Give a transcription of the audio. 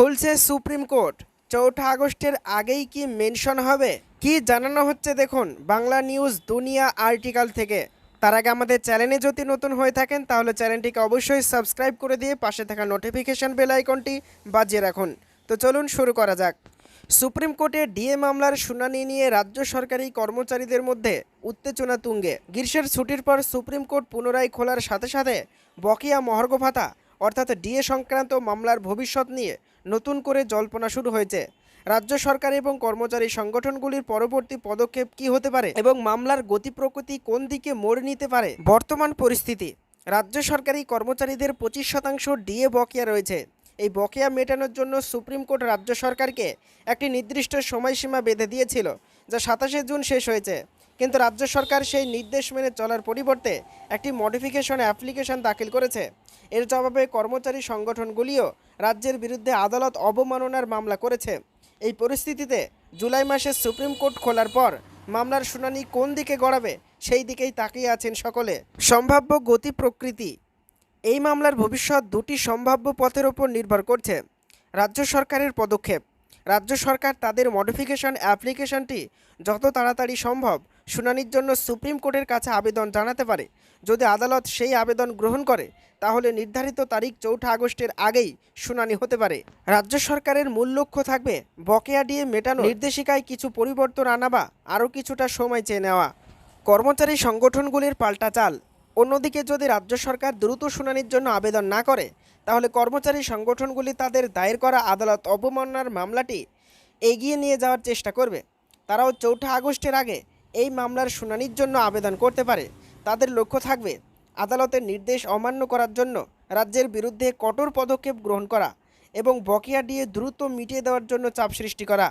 খুলছে supreme court. চৌঠা আগস্টের আগেই কি মেনশন হবে? কি জানানো হচ্ছে দেখুন বাংলা নিউজ দুনিয়া আর্টিকাল থেকে। তার আগে আমাদের চ্যানেলে যদি নতুন হয়ে থাকেন, তাহলে চ্যানেলটিকে অবশ্যই সাবস্ক্রাইব করে দিয়ে পাশে থাকা নোটিফিকেশন বেল আইকনটি বাজিয়ে রাখুন। তো চলুন শুরু করা যাক। সুপ্রিম কোর্টে ডিএ মামলার শুনানি নিয়ে রাজ্য সরকারি কর্মচারীদের মধ্যে উত্তেজনা তুঙ্গে। গ্রীষ্মের ছুটির পর সুপ্রিম কোর্ট পুনরায় খোলার সাথে সাথে বকেয়া মহার্ঘ ভাতা, অর্থাৎ ডিএ সংক্রান্ত মামলার ভবিষ্যৎ নিয়ে নতুন করে জল্পনা শুরু হয়েছে। রাজ্য সরকার এবং কর্মচারী সংগঠনগুলির পরবর্তী পদক্ষেপ কি হতে পারে এবং মামলার গতি প্রকৃতি কোন দিকে মোড় নিতে পারে? বর্তমান পরিস্থিতি। রাজ্য সরকারি কর্মচারীদের পঁচিশ শতাংশ ডিএ বকেয়া রয়েছে। এই বকেয়া মেটানোর জন্য সুপ্রিম কোর্ট রাজ্য সরকারকে একটি নির্দিষ্ট সময়সীমা বেঁধে দিয়েছিল, যা সাতাশে জুন শেষ হয়েছে। কিন্তু রাজ্য সরকার সেই নির্দেশ মেনে চলার পরিবর্তে একটি মডিফিকেশন অ্যাপ্লিকেশন দাখিল করেছে। এর জবাবে কর্মচারী সংগঠনগুলিও রাজ্যের বিরুদ্ধে আদালত অবমাননার মামলা করেছে। এই পরিস্থিতিতে জুলাই মাসে সুপ্রিম কোর্ট খোলার পর মামলার শুনানি কোন দিকে গড়াবে সেই দিকেই তাকিয়ে আছেন সকলে। সম্ভাব্য গতি প্রকৃতি। এই মামলার ভবিষ্যৎ দুটি সম্ভাব্য পথের ওপর নির্ভর করছে। রাজ্য সরকারের পদক্ষেপ। রাজ্য সরকার তাদের মডিফিকেশন অ্যাপ্লিকেশনটি যত তাড়াতাড়ি সম্ভব শুনানির জন্য সুপ্রিম কোর্টের কাছে আবেদন জানাতে পারে। যদি আদালত সেই আবেদন গ্রহণ করে, তাহলে নির্ধারিত তারিখ চৌঠা আগস্টের আগেই শুনানি হতে পারে। রাজ্য সরকারের মূল লক্ষ্য থাকবে বকেয়া দিয়ে মেটানো নির্দেশিকায় কিছু পরিবর্তন আনা বা আরও কিছুটা সময় চেয়ে নেওয়া। কর্মচারী সংগঠনগুলির পাল্টা চাল। অন্যদিকে যদি রাজ্য সরকার দ্রুত শুনানির জন্য আবেদন না করে, তাহলে কর্মচারী সংগঠনগুলি তাদের দায়ের করা আদালত অবমাননার মামলাটি এগিয়ে নিয়ে যাওয়ার চেষ্টা করবে। তারাও চৌঠা আগস্টের আগে এই মামলার শুনানির জন্য আবেদন করতে পারে। তাদের লক্ষ্য থাকবে আদালতের নির্দেশ অমান্য করার জন্য রাজ্যের বিরুদ্ধে কঠোর পদক্ষেপ গ্রহণ করা এবং বকেয়া দিয়ে দ্রুত মিটিয়ে দেওয়ার জন্য চাপ সৃষ্টি করা।